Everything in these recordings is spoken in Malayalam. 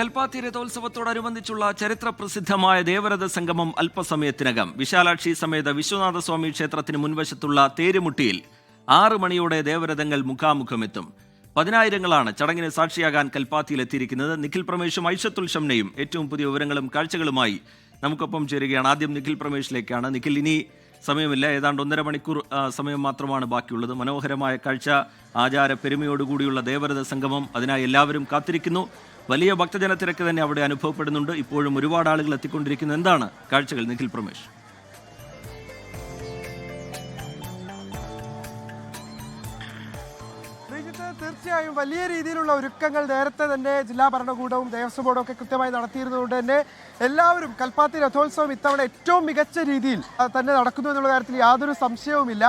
കൽപ്പാത്തി രഥോത്സവത്തോടനുബന്ധിച്ചുള്ള ചരിത്ര പ്രസിദ്ധമായ ദേവരഥ സംഗമം അല്പസമയത്തിനകം. വിശാലാക്ഷി സമേത വിശ്വനാഥസ്വാമി ക്ഷേത്രത്തിന് മുൻവശത്തുള്ള തേരുമുട്ടിയിൽ ആറ് മണിയോടെ ദേവരഥങ്ങൾ മുഖാമുഖമെത്തും. പതിനായിരങ്ങളാണ് ചടങ്ങിന് സാക്ഷിയാകാൻ കൽപ്പാത്തിയിൽ എത്തിയിരിക്കുന്നത് നിഖിൽ പ്രമേഷും ഐഷത്തുൽ ഷംനയും ഏറ്റവും പുതിയ വിവരങ്ങളും കാഴ്ചകളുമായി നമുക്കൊപ്പം ചേരുകയാണ്. ആദ്യം നിഖിൽ പ്രമേഷിലേക്കാണ്. നിഖിൽ ഇനി സമയമില്ല. ഏതാണ്ട് ഒന്നര മണിക്കൂർ സമയം മാത്രമാണ് ബാക്കിയുള്ളത്. മനോഹരമായ കാഴ്ച ആചാര പെരുമയോടുകൂടിയുള്ള ദേവരഥ സംഗമം അതിനായി എല്ലാവരും കാത്തിരിക്കുന്നു. വലിയ ഭക്തജന തിരക്ക് തന്നെ അവിടെ അനുഭവപ്പെടുന്നുണ്ട്. ഇപ്പോഴും ഒരുപാട് ആളുകൾ എത്തിക്കൊണ്ടിരിക്കുന്നത് എന്താണ്? കാഴ്ചകൾ നിഖിൽ പ്രമേഷ്. തീർച്ചയായും വലിയ രീതിയിലുള്ള ഒരുക്കങ്ങൾ നേരത്തെ തന്നെ ജില്ലാ ഭരണകൂടവും ദേവസ്വം ബോർഡും ഒക്കെ കൃത്യമായി നടത്തിയിരുന്നതുകൊണ്ട് തന്നെ എല്ലാവരും കൽപ്പാത്തി രഥോത്സവം ഇത്തവണ ഏറ്റവും മികച്ച രീതിയിൽ തന്നെ നടക്കുന്നു എന്നുള്ള കാര്യത്തിൽ യാതൊരു സംശയവുമില്ല.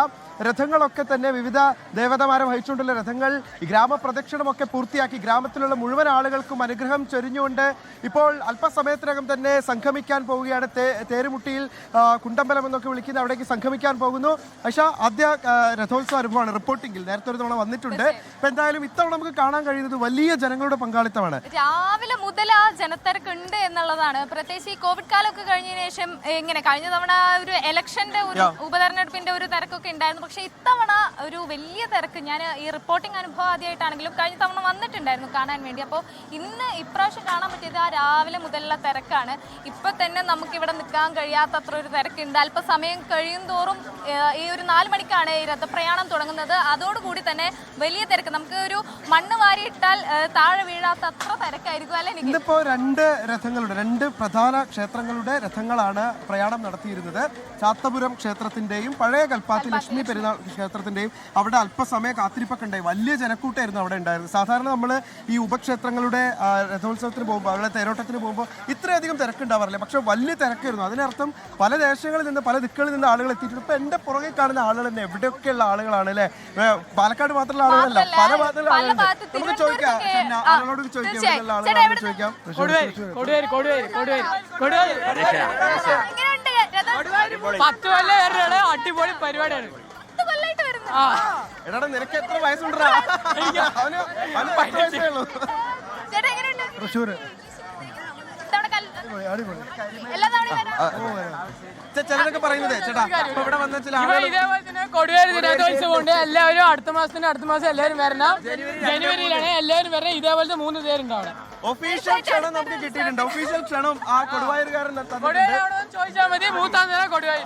രഥങ്ങളൊക്കെ തന്നെ വിവിധ ദേവതമാരെ വഹിച്ചുകൊണ്ടുള്ള രഥങ്ങൾ ഈ ഗ്രാമപ്രദക്ഷിണമൊക്കെ പൂർത്തിയാക്കി ഗ്രാമത്തിലുള്ള മുഴുവൻ ആളുകൾക്കും അനുഗ്രഹം ചൊരിഞ്ഞുകൊണ്ട് ഇപ്പോൾ അല്പസമയത്തിനകം തന്നെ സംഗമിക്കാൻ പോവുകയാണ്. തേരുമുട്ടിയിൽ കുണ്ടമ്പലം എന്നൊക്കെ വിളിക്കുന്ന അവിടേക്ക് സംഗമിക്കാൻ പോകുന്നു. പക്ഷേ ആദ്യ രഥോത്സവ അനുഭവമാണ് റിപ്പോർട്ടിംഗിൽ. നേരത്തെ ഒരു തവണ വന്നിട്ടുണ്ട്. അപ്പൊ എന്തായാലും ഇത്തവണ നമുക്ക് കാണാൻ കഴിയുന്നത് വലിയ ജനങ്ങളുടെ പങ്കാളിത്തമാണ്. രാവിലെ മുതൽ ആ ജനത്തിരക്കുണ്ട് എന്നുള്ളതാണ്. പ്രത്യേകിച്ച് ഈ കോവിഡ് കാലമൊക്കെ കഴിഞ്ഞതിന് ശേഷം ഇങ്ങനെ കഴിഞ്ഞ തവണ ഒരു ഇലക്ഷന്റെ ഒരു ഉപതെരഞ്ഞെടുപ്പിന്റെ ഒരു തിരക്കൊക്കെ ഉണ്ടായിരുന്നു. പക്ഷെ ഇത്തവണ ഒരു വലിയ തിരക്ക് ഞാൻ ഈ റിപ്പോർട്ടിംഗ് അനുഭവം ആദ്യമായിട്ടാണെങ്കിലും കഴിഞ്ഞ തവണ വന്നിട്ടുണ്ടായിരുന്നു കാണാൻ വേണ്ടി. അപ്പോൾ ഇന്ന് ഇപ്രാവശ്യം കാണാൻ പറ്റിയത് ആ രാവിലെ മുതലുള്ള തിരക്കാണ്. ഇപ്പം തന്നെ നമുക്കിവിടെ നിൽക്കാൻ കഴിയാത്തത്ര ഒരു തിരക്കുണ്ട്. അല്പസമയം കഴിയും തോറും ഈ ഒരു നാല് മണിക്കാണ് ഈ രഥപ്രയാണം തുടങ്ങുന്നത്. അതോടുകൂടി തന്നെ വലിയ തിരക്ക്. നമുക്ക് ഒരു മണ്ണ് വാരിയിട്ടാൽ താഴെ വീഴാത്ത അത്ര തിരക്കായിരിക്കും അല്ലെ ഇന്നിപ്പോൾ ഇന്നിപ്പോ രണ്ട് രഥങ്ങളുടെ രണ്ട് പ്രധാന ക്ഷേത്രങ്ങളുടെ രഥങ്ങളാണ് പ്രയാണം നടത്തിയിരുന്നത്. ചാത്തപുരം ക്ഷേത്രത്തിന്റെയും പഴയ കൽപ്പാത്തി ലക്ഷ്മി പെരുന്നാൾ ക്ഷേത്രത്തിന്റെയും അവിടെ അല്പസമയ കാത്തിരിപ്പൊക്കെ ഉണ്ടായി വലിയ ജനക്കൂട്ടായിരുന്നു അവിടെ ഉണ്ടായിരുന്നത്. സാധാരണ നമ്മൾ ഈ ഉപക്ഷേത്രങ്ങളുടെ രഥോത്സവത്തിന് പോകുമ്പോൾ അവിടെ തേരോട്ടത്തിന് പോകുമ്പോൾ ഇത്രയധികം തിരക്കുണ്ടാവാറില്ല. പക്ഷേ വലിയ തിരക്കായിരുന്നു. അതിനർത്ഥം പല ദേശങ്ങളിൽ നിന്ന് പല ദിക്കുകളിൽ നിന്ന് ആളുകൾ എത്തിയിട്ടുണ്ട്. ഇപ്പോൾ എന്റെ പുറകെ കാണുന്ന ആളുകൾ തന്നെ എവിടെയൊക്കെയുള്ള ആളുകളാണ് അല്ലേ? പാലക്കാട് മാത്രമുള്ള ആളുകളല്ല പല ഭാഗത്തുള്ള ആളുകളുണ്ട്. നമുക്ക് ചോദിക്കാം. ആളുകളോട് ചോദിക്കാം ആളുകളോട് ചോദിക്കാം? പത്ത് കൊല്ലം അടിപൊളി പരിപാടിയാണ് പത്ത് കൊല്ലായിട്ട് വരുന്നു ആ എടാ നിനക്ക് എത്ര വയസ്സുണ്ടാ അവന് അവന് പത്ത് വയസ്സേ ഉള്ളൂ. ചേട്ടാ എങ്ങനെയുണ്ട്? തൃശ്ശൂർ ഇത്തവണ കൽ- എല്ലാ തവണയും വരാം. ചിലരൊക്കെ പറയുന്നത് ചേട്ടാ ഇപ്പൊ ഇവിടെ വന്ന ചില ഇപ്പൊ ആളുകൾ ഇതേപോലെ തന്നെ കൊടുവേരി ദിനോത്സവം ഉണ്ട് എല്ലാവരും അടുത്ത മാസത്തിന് അടുത്ത മാസം എല്ലാവരും വരണം. ജനുവരിയിലാണ് എല്ലാവരും വരണം. ഇതേപോലത്തെ മൂന്ന് പേരുണ്ട് അവിടെ ഒഫീഷ്യൽ ക്ഷണം നമുക്ക് കിട്ടിയിട്ടുണ്ട്. ഒഫീഷ്യൽ ക്ഷണം ആ കൊടുവായൂരുകാരൻ തന്നിട്ടുണ്ട്. കൊടുവേരി ചോദിച്ചാൽ മതി. മൂത്താം കൊടുവായൂർ. കൊടുവേരി